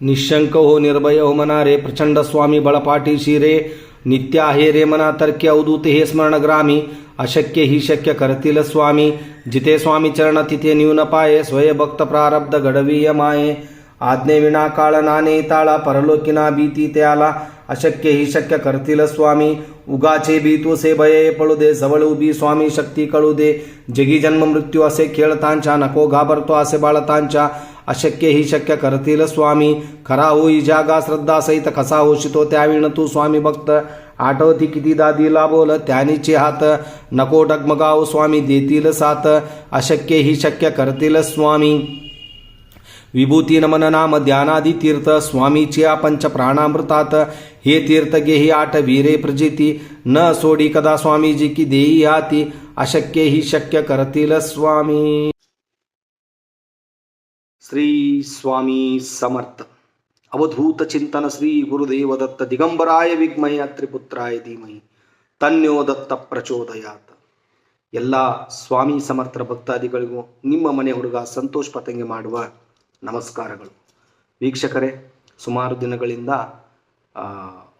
निशंक हो निर्भय हो मनारे प्रचंड स्वामी बळपाठीशी रे। नित्य आहे रे मना तर्क्य अवधूत हे स्मरण ग्रामी अशक्य ही शक्य करतील स्वामी। जिथे स्वामी चरण तिथे न्यून पाये। स्वय भक्त प्रारब्ध घडवीय माये। आज्ञे विना काळ नाणे ताळा। परलोकिना भीती ते आला अशक्य ही शक्य करतील स्वामी। उगाचे भीतूसे भये पळू दे जवळ उभी स्वामी शक्ती कळू दे जगी जन्म मृत्यू असे खेळतांच्या। नको घाबरतो असे बाळतांच्या। अशक्य ही शक्य करतील स्वामी. खरा होई जागा श्रद्धा सहित कसा होशितो त्याविण तू स्वामी भक्त. आठवती किती दादीला बोल त्यानीचे हात. नको डगमगाव स्वामी देतील साथ. अशक्य ही शक्य करतील स्वामी. विभूती नमन नाम ध्यानादी तीर्थ स्वामीच्या पंच प्राणामृतात. हे तीर्थ गेही आठ वीरे प्रजिती. न सोडी कदा स्वामीजी की देई हाती. अशक्य ही शक्य करतील स्वामी. ಶ್ರೀ ಸ್ವಾಮಿ ಸಮರ್ಥ. ಅವಧೂತ ಚಿಂತನ ಶ್ರೀ ಗುರುದೇವದತ್ತ ದಿಗಂಬರಾಯ ವಿಗ್ಮಯ ತ್ರಿಪುತ್ರಾಯ ಧೀಮಹಿ. ತನ್ಯೋ ದತ್ತ ಪ್ರಚೋದಯಾತ. ಎಲ್ಲ ಸ್ವಾಮಿ ಸಮರ್ಥರ ಭಕ್ತಾದಿಗಳಿಗೂ ನಿಮ್ಮ ಮನೆ ಹುಡುಗ ಸಂತೋಷ್ ಪತಂಗೆ ಮಾಡುವ ನಮಸ್ಕಾರಗಳು. ವೀಕ್ಷಕರೇ, ಸುಮಾರು ದಿನಗಳಿಂದ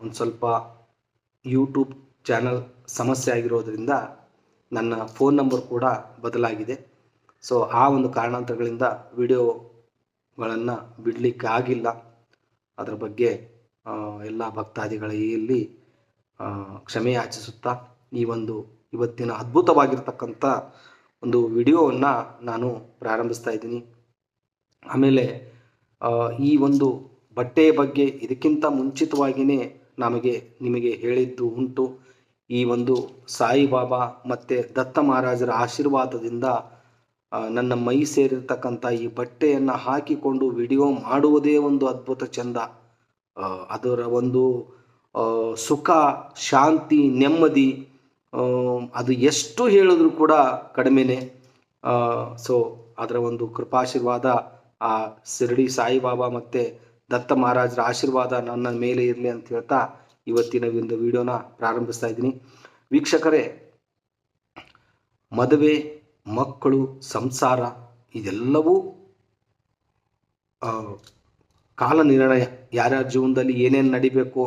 ಒಂದು ಸ್ವಲ್ಪ ಯೂಟ್ಯೂಬ್ ಚಾನಲ್ ಸಮಸ್ಯೆ ಆಗಿರೋದರಿಂದ ನನ್ನ ಫೋನ್ ನಂಬರ್ ಕೂಡ ಬದಲಾಗಿದೆ. ಸೊ, ಆ ಒಂದು ಕಾರಣಾಂತರಗಳಿಂದ ವಿಡಿಯೋ ವಿಡಿಯೋಗಳನ್ನು ಬಿಡಲಿಕ್ಕೆ ಆಗಿಲ್ಲ. ಅದರ ಬಗ್ಗೆ ಎಲ್ಲ ಭಕ್ತಾದಿಗಳಲ್ಲಿ ಕ್ಷಮೆ ಯಾಚಿಸುತ್ತಾ ಈ ಒಂದು ಇವತ್ತಿನ ಅದ್ಭುತವಾಗಿರ್ತಕ್ಕಂಥ ಒಂದು ವಿಡಿಯೋವನ್ನು ನಾನು ಪ್ರಾರಂಭಿಸ್ತಾ ಇದ್ದೀನಿ. ಆಮೇಲೆ ಈ ಒಂದು ಬಟ್ಟೆಯ ಬಗ್ಗೆ ಇದಕ್ಕಿಂತ ಮುಂಚಿತವಾಗಿಯೇ ನಮಗೆ, ನಿಮಗೆ ಹೇಳಿದ್ದು ಉಂಟು. ಈ ಒಂದು ಸಾಯಿಬಾಬಾ ಮತ್ತು ದತ್ತ ಮಹಾರಾಜರ ಆಶೀರ್ವಾದದಿಂದ ನನ್ನ ಮೈ ಸೇರಿರ್ತಕ್ಕಂಥ ಈ ಬಟ್ಟೆಯನ್ನು ಹಾಕಿಕೊಂಡು ವಿಡಿಯೋ ಮಾಡುವುದೇ ಒಂದು ಅದ್ಭುತ ಚಂದ. ಅದರ ಒಂದು ಸುಖ, ಶಾಂತಿ, ನೆಮ್ಮದಿ ಅದು ಎಷ್ಟು ಹೇಳಿದ್ರು ಕೂಡ ಕಡಿಮೆನೆ. ಸೊ, ಅದರ ಒಂದು ಕೃಪಾಶೀರ್ವಾದ, ಆ, ಶಿರಡಿ ಸಾಯಿಬಾಬಾ ಮತ್ತು ದತ್ತ ಮಹಾರಾಜರ ಆಶೀರ್ವಾದ ನನ್ನ ಮೇಲೆ ಇರಲಿ ಅಂತ ಹೇಳ್ತಾ ಇವತ್ತಿನ ಒಂದು ವಿಡಿಯೋನ ಪ್ರಾರಂಭಿಸ್ತಾ ಇದ್ದೀನಿ. ವೀಕ್ಷಕರೇ, ಮದುವೆ ಮಕ್ಕಳು, ಸಂಸಾರ, ಇದೆಲ್ಲವೂ ಕಾಲ ನಿರ್ಣಯ. ಯಾರ್ಯಾರ ಜೀವನದಲ್ಲಿ ಏನೇನು ನಡಿಬೇಕು,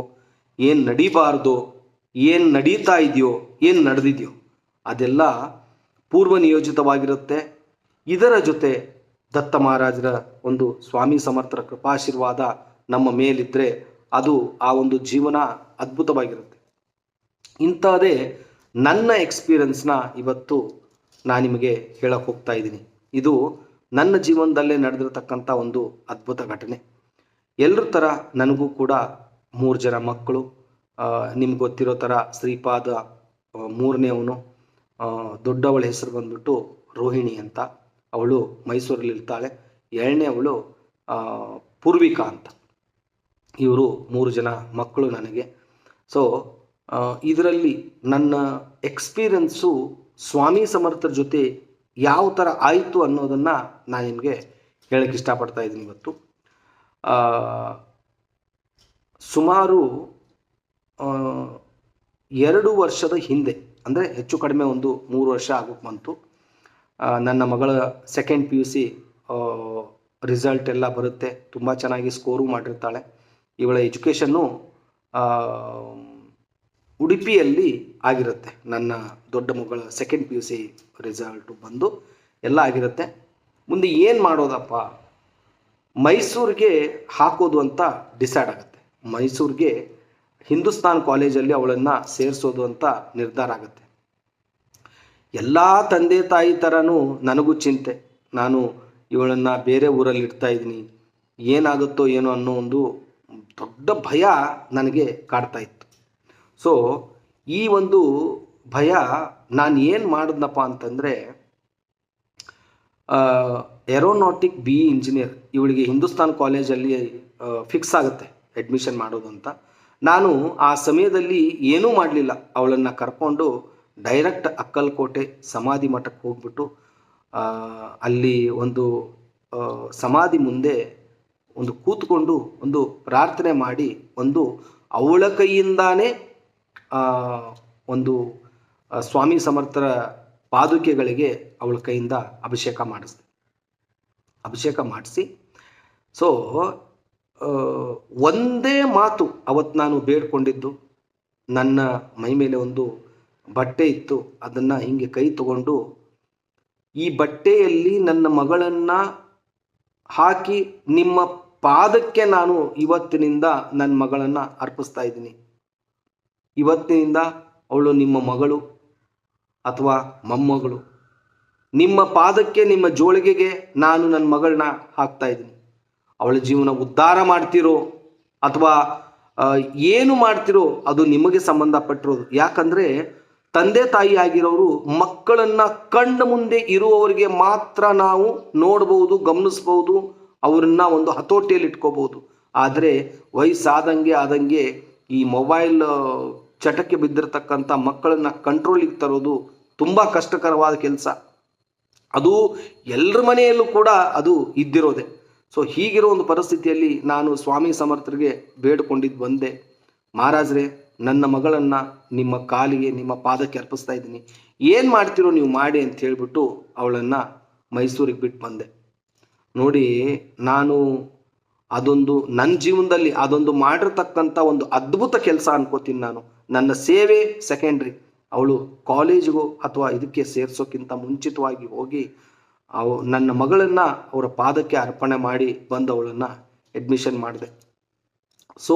ಏನು ನಡಿಬಾರ್ದು, ಏನು ನಡೀತಾ ಇದೆಯೋ, ಏನು ನಡೆದಿದೆಯೋ, ಅದೆಲ್ಲ ಪೂರ್ವ ನಿಯೋಜಿತವಾಗಿರುತ್ತೆ. ಇದರ ಜೊತೆ ದತ್ತ ಮಹಾರಾಜರ ಒಂದು ಸ್ವಾಮಿ ಸಮರ್ಥರ ಕೃಪಾಶೀರ್ವಾದ ನಮ್ಮ ಮೇಲಿದ್ದರೆ ಅದು ಆ ಒಂದು ಜೀವನ ಅದ್ಭುತವಾಗಿರುತ್ತೆ. ಇಂಥದೇ ನನ್ನ ಎಕ್ಸ್ಪೀರಿಯನ್ಸ್ನ ಇವತ್ತು ನಾನು ನಿಮಗೆ ಹೇಳಕ್ಕೆ ಹೋಗ್ತಾ ಇದ್ದೀನಿ. ಇದು ನನ್ನ ಜೀವನದಲ್ಲೇ ನಡೆದಿರತಕ್ಕಂಥ ಒಂದು ಅದ್ಭುತ ಘಟನೆ. ಎಲ್ಲರ ಥರ ನನಗೂ ಕೂಡ ಮೂರು ಜನ ಮಕ್ಕಳು ನಿಮ್ಗೆ ಗೊತ್ತಿರೋ ಥರ ಶ್ರೀಪಾದ ಮೂರನೇವನು ದೊಡ್ಡವಳ ಹೆಸರು ಬಂದ್ಬಿಟ್ಟು ರೋಹಿಣಿ ಅಂತ. ಅವಳು ಮೈಸೂರಲ್ಲಿ ಇರ್ತಾಳೆ. ಎರಡನೇ ಅವಳು ಪೂರ್ವಿಕಾ ಅಂತ. ಇವರು ಮೂರು ಜನ ಮಕ್ಕಳು ನನಗೆ. ಸೊ ಇದರಲ್ಲಿ ನನ್ನ ಎಕ್ಸ್ಪೀರಿಯನ್ಸು ಸ್ವಾಮಿ ಸಮರ್ಥರ ಜೊತೆ ಯಾವ ಥರ ಆಯಿತು ಅನ್ನೋದನ್ನು ನಾನು ನಿಮಗೆ ಹೇಳಕ್ಕೆ ಇಷ್ಟಪಡ್ತಾ ಇದ್ದೀನಿ ಇವತ್ತು. ಸುಮಾರು ಎರಡು ವರ್ಷದ ಹಿಂದೆ, ಅಂದರೆ ಹೆಚ್ಚು ಕಡಿಮೆ ಒಂದು ಮೂರು ವರ್ಷ ಆಗೋಕ್ಕೆ ಬಂತು. ನನ್ನ ಮಗಳ second P U C result ಎಲ್ಲ ಬರುತ್ತೆ. ತುಂಬ ಚೆನ್ನಾಗಿ ಸ್ಕೋರು ಮಾಡಿರ್ತಾಳೆ. ಇವಳ ಎಜುಕೇಷನ್ನು ಉಡುಪಿಯಲ್ಲಿ ಆಗಿರುತ್ತೆ. ನನ್ನ ದೊಡ್ಡ ಮಗಳ second P U C result ಬಂದು ಎಲ್ಲ ಆಗಿರುತ್ತೆ. ಮುಂದೆ ಏನು ಮಾಡೋದಪ್ಪ? ಮೈಸೂರಿಗೆ ಹಾಕೋದು ಅಂತ ಡಿಸೈಡ್ ಆಗುತ್ತೆ. ಮೈಸೂರಿಗೆ ಹಿಂದೂಸ್ತಾನ್ ಕಾಲೇಜಲ್ಲಿ ಅವಳನ್ನು ಸೇರಿಸೋದು ಅಂತ ನಿರ್ಧಾರ ಆಗುತ್ತೆ. ಎಲ್ಲ ತಂದೆ ತಾಯಿ ಥರನೂ ನನಗೂ ಚಿಂತೆ. ನಾನು ಇವಳನ್ನು ಬೇರೆ ಊರಲ್ಲಿ ಇಡ್ತಾ ಇದ್ದೀನಿ. ಏನಾಗುತ್ತೋ ಏನೋ ಅನ್ನೋ ಒಂದು ದೊಡ್ಡ ಭಯ ನನಗೆ ಕಾಡ್ತಾ ಇತ್ತು. ಸೊ ಈ ಒಂದು ಭಯ ನಾನು ಏನು ಮಾಡಿದ್ನಪ್ಪ ಅಂತಂದರೆ ಏರೋನಾಟಿಕ್ ಬಿ ಇಂಜಿನಿಯರ್ ಇವಳಿಗೆ ಹಿಂದೂಸ್ತಾನ್ ಕಾಲೇಜಲ್ಲಿ ಫಿಕ್ಸ್ ಆಗುತ್ತೆ ಅಡ್ಮಿಷನ್ ಮಾಡೋದು ಅಂತ ನಾನು ಆ ಸಮಯದಲ್ಲಿ ಏನೂ ಮಾಡಲಿಲ್ಲ. ಅವಳನ್ನು ಕರ್ಕೊಂಡು ಡೈರೆಕ್ಟ್ ಅಕ್ಕಲ್ಕೋಟೆ ಸಮಾಧಿ ಮಠಕ್ಕೆ ಹೋಗ್ಬಿಟ್ಟು ಅಲ್ಲಿ ಒಂದು ಸಮಾಧಿ ಮುಂದೆ ಒಂದು ಕೂತ್ಕೊಂಡು ಒಂದು ಪ್ರಾರ್ಥನೆ ಮಾಡಿ ಒಂದು ಅವಳ ಕೈಯಿಂದಾನೇ ಒಂದು ಸ್ವಾಮಿ ಸಮರ್ಥರ ಪಾದುಕೆಗಳಿಗೆ ಅವಳ ಕೈಯಿಂದ ಅಭಿಷೇಕ ಮಾಡಿಸ್ದೆ. ಅಭಿಷೇಕ ಮಾಡಿಸಿ. ಸೊ ಒಂದೇ ಮಾತು ಅವತ್ತು ನಾನು ಬೇಡ್ಕೊಂಡಿದ್ದು. ನನ್ನ ಮೈ ಮೇಲೆ ಒಂದು ಬಟ್ಟೆ ಇತ್ತು. ಅದನ್ನು ಹಿಂಗೆ ಕೈ ತಗೊಂಡು ಈ ಬಟ್ಟೆಯಲ್ಲಿ ನನ್ನ ಮಗಳನ್ನು ಹಾಕಿ ನಿಮ್ಮ ಪಾದಕ್ಕೆ ನಾನು ಇವತ್ತಿನಿಂದ ನನ್ನ ಮಗಳನ್ನು ಅರ್ಪಿಸ್ತಾ ಇದ್ದೀನಿ. ಇವತ್ತಿನಿಂದ ಅವಳು ನಿಮ್ಮ ಮಗಳು ಅಥವಾ ಮೊಮ್ಮಗಳು. ನಿಮ್ಮ ಪಾದಕ್ಕೆ ನಿಮ್ಮ ಜೋಳಿಗೆಗೆ ನಾನು ನನ್ನ ಮಗಳನ್ನ ಹಾಕ್ತಾ ಇದ್ದೀನಿ. ಅವಳ ಜೀವನ ಉದ್ಧಾರ ಮಾಡ್ತಿರೋ ಅಥವಾ ಏನು ಮಾಡ್ತಿರೋ ಅದು ನಿಮಗೆ ಸಂಬಂಧಪಟ್ಟಿರೋದು. ಯಾಕಂದ್ರೆ ತಂದೆ ತಾಯಿ ಆಗಿರೋರು ಮಕ್ಕಳನ್ನ ಕಣ್ಣ ಮುಂದೆ ಇರುವವರಿಗೆ ಮಾತ್ರ ನಾವು ನೋಡಬಹುದು ಗಮನಿಸ್ಬೋದು, ಅವ್ರನ್ನ ಒಂದು ಹತೋಟಿಯಲ್ಲಿ ಇಟ್ಕೋಬಹುದು ಆದರೆ ವಯಸ್ಸಾದಂಗೆ ಆದಂಗೆ ಈ ಮೊಬೈಲ್ ಚಟಕ್ಕೆ ಬಿದ್ದಿರತಕ್ಕಂಥ ಮಕ್ಕಳನ್ನ ಕಂಟ್ರೋಲಿಗೆ ತರೋದು ತುಂಬ ಕಷ್ಟಕರವಾದ ಕೆಲಸ. ಅದು ಎಲ್ಲರ ಮನೆಯಲ್ಲೂ ಕೂಡ ಅದು ಇದ್ದಿರೋದೆ. ಸೊ ಹೀಗಿರೋ ಒಂದು ಪರಿಸ್ಥಿತಿಯಲ್ಲಿ ನಾನು ಸ್ವಾಮಿ ಸಮರ್ಥರಿಗೆ ಬೇಡಿಕೊಂಡಿದ್ದು ಬಂದೆ. ಮಹಾರಾಜ್ರೆ, ನನ್ನ ಮಗಳನ್ನ ನಿಮ್ಮ ಕಾಲಿಗೆ, ನಿಮ್ಮ ಪಾದಕ್ಕೆ ಅರ್ಪಿಸ್ತಾ ಇದ್ದೀನಿ. ಏನು ಮಾಡ್ತಿರೋ ನೀವು ಮಾಡಿ ಅಂತ ಹೇಳ್ಬಿಟ್ಟು ಅವಳನ್ನ ಮೈಸೂರಿಗೆ ಬಿಟ್ಟು ಬಂದೆ. ನೋಡಿ, ನಾನು ಅದೊಂದು ನನ್ನ ಜೀವನದಲ್ಲಿ ಅದೊಂದು ಮಾಡಿರ್ತಕ್ಕಂಥ ಒಂದು ಅದ್ಭುತ ಕೆಲಸ ಅನ್ಕೋತೀನಿ ನಾನು. ನನ್ನ ಸೇವೆ ಸೆಕೆಂಡ್ರಿ ಅವಳು ಕಾಲೇಜಿಗೂ ಅಥವಾ ಇದಕ್ಕೆ ಸೇರ್ಸೋಕ್ಕಿಂತ ಮುಂಚಿತವಾಗಿ ಹೋಗಿ ಅವು ನನ್ನ ಮಗಳನ್ನ ಅವರ ಪಾದಕ್ಕೆ ಅರ್ಪಣೆ ಮಾಡಿ ಬಂದು ಅವಳನ್ನು ಅಡ್ಮಿಷನ್ ಮಾಡಿದೆ. ಸೊ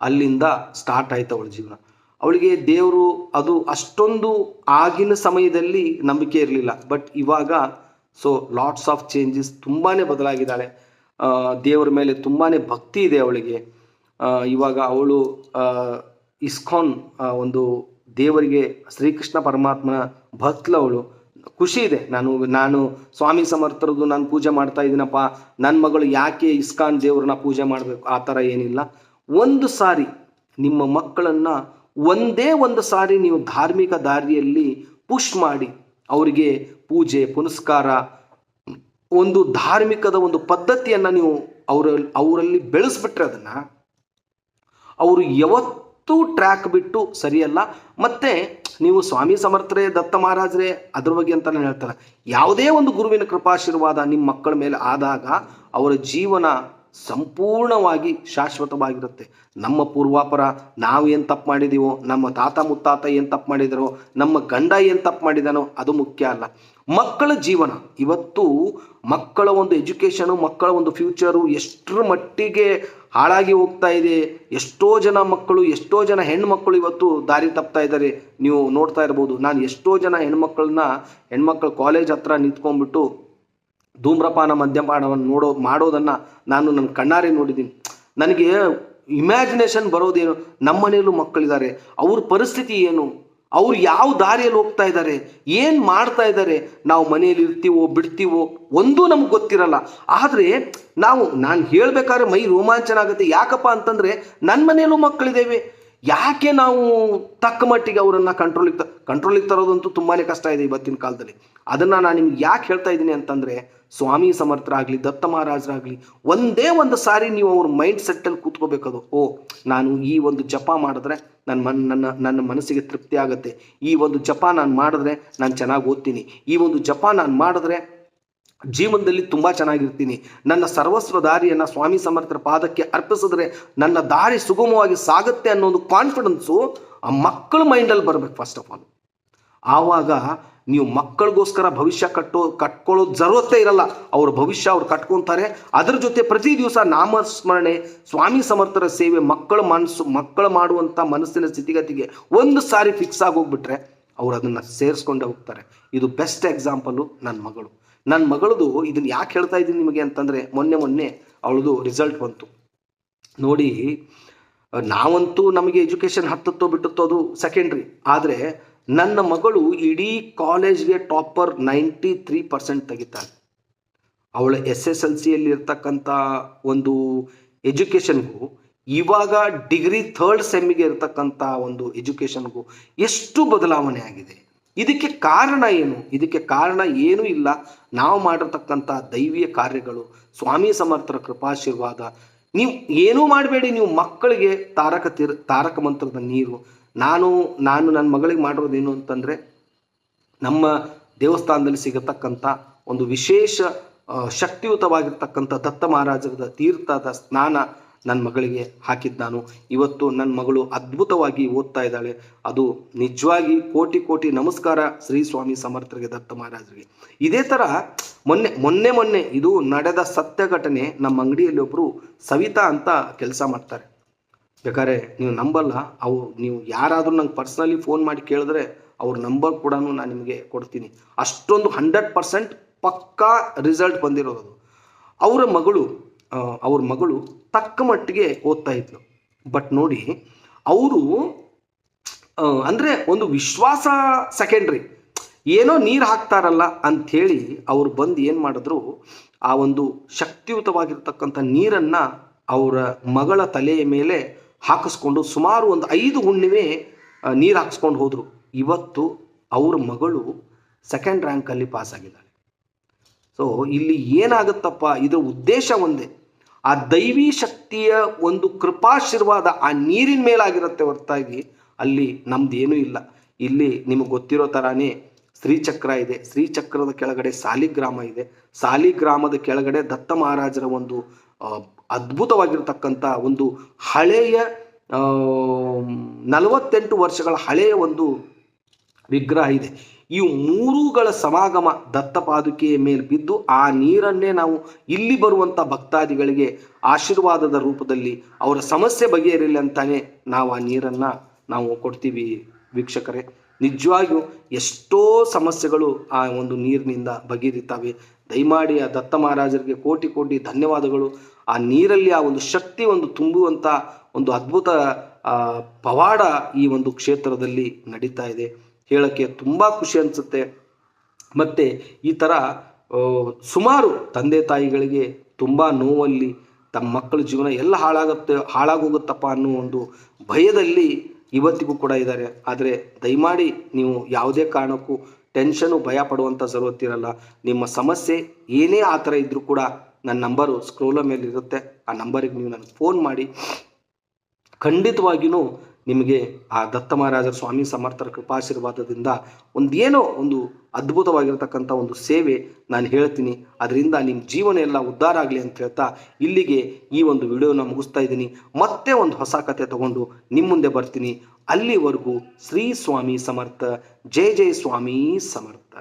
ಅಲ್ಲಿಂದ ಸ್ಟಾರ್ಟ್ ಆಯ್ತು ಅವಳ ಜೀವನ. ಅವಳಿಗೆ ದೇವರು ಅದು ಅಷ್ಟೊಂದು ಆಗಿನ ಸಮಯದಲ್ಲಿ ನಂಬಿಕೆ ಇರಲಿಲ್ಲ. ಬಟ್ ಇವಾಗ ಸೊ ಲಾಟ್ಸ್ ಆಫ್ ಚೇಂಜಸ್ ತುಂಬಾ ಬದಲಾಗಿದ್ದಾಳೆ. ದೇವರ ಮೇಲೆ ತುಂಬಾನೇ ಭಕ್ತಿ ಇದೆ ಅವಳಿಗೆ. ಇವಾಗ ಅವಳು ಇಸ್ಕಾನ್ ಒಂದು ದೇವರಿಗೆ, ಶ್ರೀಕೃಷ್ಣ ಪರಮಾತ್ಮನ ಭಕ್ತಳು ಅವಳು. ಖುಷಿ ಇದೆ. ನಾನು ನಾನು ಸ್ವಾಮಿ ಸಮರ್ಥರದ್ದು ನಾನು ಪೂಜೆ ಮಾಡ್ತಾ ಇದ್ದೀನಪ್ಪ. ನನ್ನ ಮಗಳು ಯಾಕೆ ಇಸ್ಕಾನ್ ದೇವ್ರನ್ನ ಪೂಜೆ ಮಾಡಬೇಕು? ಆ ಥರ ಏನಿಲ್ಲ. ಒಂದು ಸಾರಿ ನಿಮ್ಮ ಮಕ್ಕಳನ್ನ ಒಂದೇ ಒಂದು ಸಾರಿ ನೀವು ಧಾರ್ಮಿಕ ದಾರಿಯಲ್ಲಿ ಪುಷ್ ಮಾಡಿ, ಅವರಿಗೆ ಪೂಜೆ, ಪುನಸ್ಕಾರ ಒಂದು ಧಾರ್ಮಿಕದ ಒಂದು ಪದ್ಧತಿಯನ್ನು ನೀವು ಅವರ ಅವರಲ್ಲಿ ಬೆಳೆಸ್ಬಿಟ್ರೆ ಅದನ್ನ, ಅವರು ಯಾವತ್ತೂ ಟ್ರ್ಯಾಕ್ ಬಿಟ್ಟು ಸರಿಯಲ್ಲ. ಮತ್ತೆ ನೀವು ಸ್ವಾಮಿ ಸಮರ್ಥರೇ, ದತ್ತ ಮಹಾರಾಜರೇ, ಅದ್ರ ಬಗ್ಗೆ ಅಂತ ನಾನು ಹೇಳ್ತಾರೆ. ಯಾವುದೇ ಒಂದು ಗುರುವಿನ ಕೃಪಾಶೀರ್ವಾದ ನಿಮ್ಮ ಮಕ್ಕಳ ಮೇಲೆ ಆದಾಗ ಅವರ ಜೀವನ ಸಂಪೂರ್ಣವಾಗಿ ಶಾಶ್ವತವಾಗಿರುತ್ತೆ. ನಮ್ಮ ಪೂರ್ವಾಪರ ನಾವು ಏನು ತಪ್ಪು ಮಾಡಿದೀವೋ, ನಮ್ಮ ತಾತ ಮುತ್ತಾತ ಏನು ತಪ್ಪು ಮಾಡಿದರೋ, ನಮ್ಮ ಗಂಡ ಏನು ತಪ್ಪು ಮಾಡಿದಾನೋ ಅದು ಮುಖ್ಯ ಅಲ್ಲ. ಮಕ್ಕಳ ಜೀವನ. ಇವತ್ತು ಮಕ್ಕಳ ಒಂದು ಎಜುಕೇಷನು ಮಕ್ಕಳ ಒಂದು ಫ್ಯೂಚರು ಎಷ್ಟರ ಮಟ್ಟಿಗೆ ಹಾಳಾಗಿ ಹೋಗ್ತಾ ಇದೆ, ಎಷ್ಟೋ ಜನ ಮಕ್ಕಳು, ಎಷ್ಟೋ ಜನ ಹೆಣ್ಮಕ್ಕಳು ಇವತ್ತು ದಾರಿ ತಪ್ತಾ ಇದ್ದಾರೆ. ನೀವು ನೋಡ್ತಾ ಇರ್ಬೋದು, ನಾನು ಎಷ್ಟೋ ಜನ ಹೆಣ್ಮಕ್ಳನ್ನ, ಹೆಣ್ಮಕ್ಳು ಕಾಲೇಜ್ ಹತ್ರ ನಿಂತ್ಕೊಂಡ್ಬಿಟ್ಟು ಧೂಮ್ರಪಾನ ಮದ್ಯಪಾನವನ್ನು ನೋಡೋ, ಮಾಡೋದನ್ನ ನಾನು ನನ್ನ ಕಣ್ಣಾರೆ ನೋಡಿದ್ದೀನಿ. ನನಗೆ ಇಮ್ಯಾಜಿನೇಷನ್ ಬರೋದೇನು? ನಮ್ಮ ಮನೆಯಲ್ಲೂ ಮಕ್ಕಳಿದ್ದಾರೆ. ಅವ್ರ ಪರಿಸ್ಥಿತಿ ಏನು? ಅವ್ರು ಯಾವ ದಾರಿಯಲ್ಲಿ ಹೋಗ್ತಾ ಇದ್ದಾರೆ? ಏನು ಮಾಡ್ತಾ ಇದ್ದಾರೆ? ನಾವು ಮನೆಯಲ್ಲಿ ಇರ್ತೀವೋ, ಬಿಡ್ತೀವೋ? ಒಂದೂ ನಮ್ಗೆ ಗೊತ್ತಿರಲ್ಲ. ಆದರೆ ನಾವು, ನಾನು ಹೇಳ್ಬೇಕಾದ್ರೆ ಮೈ ರೋಮಾಂಚನ ಆಗುತ್ತೆ. ಯಾಕಪ್ಪ ಅಂತಂದ್ರೆ ನನ್ನ ಮನೆಯಲ್ಲೂ ಮಕ್ಕಳಿದ್ದೇವೆ. ಯಾಕೆ ನಾವು ತಕ್ಕ ಮಟ್ಟಿಗೆ ಅವರನ್ನ ಕಂಟ್ರೋಲಿಗೆ ತ ಕಂಟ್ರೋಲಿಗೆ ತರೋದಂತೂ ತುಂಬಾನೇ ಕಷ್ಟ ಇದೆ ಇವತ್ತಿನ ಕಾಲದಲ್ಲಿ. ಅದನ್ನ ನಾನು ನಿಮ್ಗೆ ಯಾಕೆ ಹೇಳ್ತಾ ಇದ್ದೀನಿ ಅಂತಂದ್ರೆ, ಸ್ವಾಮಿ ಸಮರ್ಥರಾಗ್ಲಿ, ದತ್ತ ಮಹಾರಾಜರಾಗ್ಲಿ, ಒಂದೇ ಒಂದು ಸಾರಿ ನೀವು ಅವ್ರ ಮೈಂಡ್ ಸೆಟ್ಟಲ್ಲಿ ಕೂತ್ಕೋಬೇಕದು. ಓ, ನಾನು ಈ ಒಂದು ಜಪ ಮಾಡಿದ್ರೆ ನನ್ನ ಮನ್, ನನ್ನ ನನ್ನ ಮನಸ್ಸಿಗೆ ತೃಪ್ತಿ ಆಗುತ್ತೆ. ಈ ಒಂದು ಜಪ ನಾನು ಮಾಡಿದ್ರೆ ನಾನು ಚೆನ್ನಾಗಿ ಓದ್ತೀನಿ. ಈ ಒಂದು ಜಪ ನಾನು ಮಾಡಿದ್ರೆ ಜೀವನದಲ್ಲಿ ತುಂಬ ಚೆನ್ನಾಗಿರ್ತೀನಿ. ನನ್ನ ಸರ್ವಸ್ವ ದಾರಿಯನ್ನು ಸ್ವಾಮಿ ಸಮರ್ಥರ ಪಾದಕ್ಕೆ ಅರ್ಪಿಸಿದ್ರೆ ನನ್ನ ದಾರಿ ಸುಗಮವಾಗಿ ಸಾಗುತ್ತೆ ಅನ್ನೋ ಒಂದು ಕಾನ್ಫಿಡೆನ್ಸು ಆ ಮಕ್ಕಳ ಮೈಂಡಲ್ಲಿ ಬರಬೇಕು ಫಸ್ಟ್ ಆಫ್ ಆಲ್ ಆವಾಗ ನೀವು ಮಕ್ಕಳಿಗೋಸ್ಕರ ಭವಿಷ್ಯ ಕಟ್ಟೋ ಕಟ್ಕೊಳ್ಳೋದು ಜರುರತ್ತೇ ಇರಲ್ಲ. ಅವ್ರ ಭವಿಷ್ಯ ಅವ್ರು ಕಟ್ಕೊತಾರೆ. ಅದ್ರ ಜೊತೆ ಪ್ರತಿ ದಿವಸ ನಾಮಸ್ಮರಣೆ, ಸ್ವಾಮಿ ಸಮರ್ಥರ ಸೇವೆ ಮಕ್ಕಳ ಮನಸ್ಸು, ಮಕ್ಕಳು ಮಾಡುವಂಥ ಮನಸ್ಸಿನ ಸ್ಥಿತಿಗತಿಗೆ ಒಂದು ಸಾರಿ ಫಿಕ್ಸ್ ಆಗೋಗ್ಬಿಟ್ರೆ ಅವ್ರು ಅದನ್ನು ಸೇರಿಸ್ಕೊಂಡೇ ಹೋಗ್ತಾರೆ. ಇದು ಬೆಸ್ಟ್ ಎಕ್ಸಾಂಪಲು ನನ್ನ ಮಗಳು. ನನ್ನ ಮಗಳದು ಇದನ್ನ ಯಾಕೆ ಹೇಳ್ತಾ ಇದ್ದೀನಿ ನಿಮಗೆ ಅಂತಂದರೆ ಮೊನ್ನೆ ಮೊನ್ನೆ ಅವಳದು ರಿಸಲ್ಟ್ ಬಂತು. ನೋಡಿ, ನಾವಂತೂ ನಮಗೆ ಎಜುಕೇಷನ್ ಹತ್ತತ್ತೋ ಬಿಟ್ಟತ್ತೋ ಅದು ಸೆಕೆಂಡ್ರಿ ಆದರೆ ನನ್ನ ಮಗಳು ಇಡೀ ಕಾಲೇಜ್ಗೆ ಟಾಪರ್ ನೈಂಟಿ ತ್ರೀ ಪರ್ಸೆಂಟ್ ತೆಗಿತಾಳೆ. ಅವಳ ಎಸ್ ಎಸ್ ಎಲ್ ಸಿಯಲ್ಲಿ ಇರ್ತಕ್ಕಂಥ ಒಂದು ಎಜುಕೇಷನ್ಗೂ ಇವಾಗ ಡಿಗ್ರಿ ಥರ್ಡ್ ಸೆಮ್ಮಿಗೆ ಇರತಕ್ಕಂಥ ಒಂದು ಎಜುಕೇಷನ್ಗೂ ಎಷ್ಟು ಬದಲಾವಣೆ ಆಗಿದೆ? ಇದಕ್ಕೆ ಕಾರಣ ಏನು? ಇದಕ್ಕೆ ಕಾರಣ ಏನೂ ಇಲ್ಲ. ನಾವು ಮಾಡಿರ್ತಕ್ಕಂಥ ದೈವೀಯ ಕಾರ್ಯಗಳು, ಸ್ವಾಮಿ ಸಮರ್ಥರ ಕೃಪಾಶೀರ್ವಾದ, ನೀವು ಏನೂ ಮಾಡಬೇಡಿ. ನೀವು ಮಕ್ಕಳಿಗೆ ತಾರಕ ತೀರ್, ತಾರಕ ಮಂತ್ರದ ನೀರು. ನಾನು ನಾನು ನನ್ನ ಮಗಳಿಗೆ ಮಾಡಿರೋದೇನು ಅಂತಂದರೆ, ನಮ್ಮ ದೇವಸ್ಥಾನದಲ್ಲಿ ಸಿಗತಕ್ಕಂಥ ಒಂದು ವಿಶೇಷ ಶಕ್ತಿಯುತವಾಗಿರ್ತಕ್ಕಂಥ ದತ್ತ ಮಹಾರಾಜರದ ತೀರ್ಥದ ಸ್ನಾನ ನನ್ನ ಮಗಳಿಗೆ ಹಾಕಿದ್ದು ನಾನು. ಇವತ್ತು ನನ್ನ ಮಗಳು ಅದ್ಭುತವಾಗಿ ಓದ್ತಾ ಇದ್ದಾಳೆ. ಅದು ನಿಜವಾಗಿ ಕೋಟಿ ಕೋಟಿ ನಮಸ್ಕಾರ ಶ್ರೀ ಸ್ವಾಮಿ ಸಮರ್ಥರಿಗೆ, ದತ್ತ ಮಹಾರಾಜರಿಗೆ. ಇದೇ ಥರ ಮೊನ್ನೆ ಮೊನ್ನೆ ಮೊನ್ನೆ ಇದು ನಡೆದ ಸತ್ಯ ಘಟನೆ ನಮ್ಮ ಅಂಗಡಿಯಲ್ಲಿ ಒಬ್ಬರು ಸವಿತಾ ಅಂತ ಕೆಲಸ ಮಾಡ್ತಾರೆ. ಬೇಕಾದ್ರೆ ನೀವು ನಂಬಲ್ಲ, ಅವು ನೀವು ಯಾರಾದರೂ ನಂಗೆ ಪರ್ಸ್ನಲಿ ಫೋನ್ ಮಾಡಿ ಕೇಳಿದ್ರೆ ಅವ್ರ ನಂಬರ್ ಕೂಡ ನಾನು ನಿಮಗೆ ಕೊಡ್ತೀನಿ. ಅಷ್ಟೊಂದು ಹಂಡ್ರೆಡ್ ಪರ್ಸೆಂಟ್ ಪಕ್ಕಾ ರಿಸಲ್ಟ್ ಬಂದಿರೋದು ಅವರ ಮಗಳು ಅವ್ರ ಮಗಳು ತಕ್ಕ ಮಟ್ಟಿಗೆ ಓದ್ತಾ ಇದ್ಲು. ಬಟ್ ನೋಡಿ, ಅವರು ಅಂದರೆ ಒಂದು ವಿಶ್ವಾಸ ಸೆಕೆಂಡ್ರಿ ಏನೋ ನೀರು ಹಾಕ್ತಾರಲ್ಲ ಅಂಥೇಳಿ ಅವ್ರು ಬಂದು ಏನು ಮಾಡಿದ್ರು, ಆ ಒಂದು ಶಕ್ತಿಯುತವಾಗಿರ್ತಕ್ಕಂಥ ನೀರನ್ನು ಅವರ ಮಗಳ ತಲೆಯ ಮೇಲೆ ಹಾಕಿಸ್ಕೊಂಡು ಸುಮಾರು ಒಂದು ಐದು ಹುಣ್ಣಿಮೆ ನೀರು ಹಾಕಿಸ್ಕೊಂಡು ಹೋದರು. ಇವತ್ತು ಅವ್ರ ಮಗಳು ಸೆಕೆಂಡ್ ರ್ಯಾಂಕಲ್ಲಿ ಪಾಸ್ ಆಗಿದ್ದಾಳೆ. ಸೊ ಇಲ್ಲಿ ಏನಾಗುತ್ತಪ್ಪ? ಇದರ ಉದ್ದೇಶ ಒಂದೇ. ಆ ದೈವಿ ಶಕ್ತಿಯ ಒಂದು ಕೃಪಾಶೀರ್ವಾದ ಆ ನೀರಿನ ಮೇಲಾಗಿರುತ್ತೆ ಹೊರತಾಗಿ ಅಲ್ಲಿ ನಮ್ದೇನೂ ಇಲ್ಲ. ಇಲ್ಲಿ ನಿಮಗೆ ಗೊತ್ತಿರೋ ಥರನೇ ಶ್ರೀಚಕ್ರ ಇದೆ. ಶ್ರೀಚಕ್ರದ ಕೆಳಗಡೆ ಸಾಲಿಗ್ರಾಮ ಇದೆ. ಸಾಲಿಗ್ರಾಮದ ಕೆಳಗಡೆ ದತ್ತ ಮಹಾರಾಜರ ಒಂದು ಅದ್ಭುತವಾಗಿರ್ತಕ್ಕಂಥ ಒಂದು ಹಳೆಯ ನಲವತ್ತೆಂಟು ವರ್ಷಗಳ ಹಳೆಯ ಒಂದು ವಿಗ್ರಹ ಇದೆ. ಈ ಮೂರುಗಳ ಸಮಾಗಮ ದತ್ತಪಾದುಕೆಯ ಮೇಲೆ ಬಿದ್ದು ಆ ನೀರನ್ನೇ ನಾವು ಇಲ್ಲಿ ಬರುವಂಥ ಭಕ್ತಾದಿಗಳಿಗೆ ಆಶೀರ್ವಾದದ ರೂಪದಲ್ಲಿ ಅವರ ಸಮಸ್ಯೆ ಬಗೆಹರಿಲಿ ಅಂತಾನೆ ನಾವು ಆ ನೀರನ್ನು ನಾವು ಕೊಡ್ತೀವಿ ವೀಕ್ಷಕರೇ. ನಿಜವಾಗಿಯೂ ಎಷ್ಟೋ ಸಮಸ್ಯೆಗಳು ಆ ಒಂದು ನೀರಿನಿಂದ ಬಗೆಹರಿತಾವೆ. ದಯಮಾಡಿ ಆ ದತ್ತ ಮಹಾರಾಜರಿಗೆ ಕೋಟಿ ಕೋಟಿ ಧನ್ಯವಾದಗಳು. ಆ ನೀರಲ್ಲಿ ಆ ಒಂದು ಶಕ್ತಿ ಒಂದು ತುಂಬುವಂಥ ಒಂದು ಅದ್ಭುತ ಪವಾಡ ಈ ಒಂದು ಕ್ಷೇತ್ರದಲ್ಲಿ ನಡೀತಾ ಇದೆ. ಹೇಳಕ್ಕೆ ತುಂಬ ಖುಷಿ ಅನಿಸುತ್ತೆ. ಮತ್ತು ಈ ಥರ ಸುಮಾರು ತಂದೆ ತಾಯಿಗಳಿಗೆ ತುಂಬ ನೋವಲ್ಲಿ ತಮ್ಮ ಮಕ್ಕಳ ಜೀವನ ಎಲ್ಲ ಹಾಳಾಗುತ್ತೆ, ಹಾಳಾಗೋಗುತ್ತಪ್ಪ ಅನ್ನೋ ಒಂದು ಭಯದಲ್ಲಿ ಇವತ್ತಿಗೂ ಕೂಡ ಇದ್ದಾರೆ. ಆದರೆ ದಯಮಾಡಿ ನೀವು ಯಾವುದೇ ಕಾರಣಕ್ಕೂ ಟೆನ್ಷನು ಭಯ ಪಡುವಂಥ ಜರುರತ್ತಿರಲ್ಲ ನಿಮ್ಮ ಸಮಸ್ಯೆ ಏನೇ ಆ ಥರ ಇದ್ದರೂ ಕೂಡ ನನ್ನ ನಂಬರು ಸ್ಕ್ರೋಲ ಮೇಲೆ ಇರುತ್ತೆ ಆ ನಂಬರಿಗೆ ನೀವು ನನಗೆ ಫೋನ್ ಮಾಡಿ. ಖಂಡಿತವಾಗಿಯೂ ನಿಮಗೆ ಆ ದತ್ತ ಮಹಾರಾಜರ ಸ್ವಾಮಿ ಸಮರ್ಥರ ಕೃಪಾಶೀರ್ವಾದದಿಂದ ಒಂದೇನೋ ಒಂದು ಅದ್ಭುತವಾಗಿರ್ತಕ್ಕಂಥ ಒಂದು ಸೇವೆ ನಾನು ಹೇಳ್ತೀನಿ. ಅದರಿಂದ ನಿಮ್ಮ ಜೀವನ ಎಲ್ಲ ಉದ್ಧಾರ ಆಗಲಿ ಅಂತ ಹೇಳ್ತಾ ಇಲ್ಲಿಗೆ ಈ ಒಂದು ವಿಡಿಯೋನ ಮುಗಿಸ್ತಾ ಇದ್ದೀನಿ. ಮತ್ತೆ ಒಂದು ಹೊಸ ಕತೆ ತಗೊಂಡು ನಿಮ್ಮ ಮುಂದೆ ಬರ್ತೀನಿ. ಅಲ್ಲಿವರೆಗೂ ಶ್ರೀ ಸ್ವಾಮಿ ಸಮರ್ಥ, ಜೈ ಜೈ ಸ್ವಾಮಿ ಸಮರ್ಥ.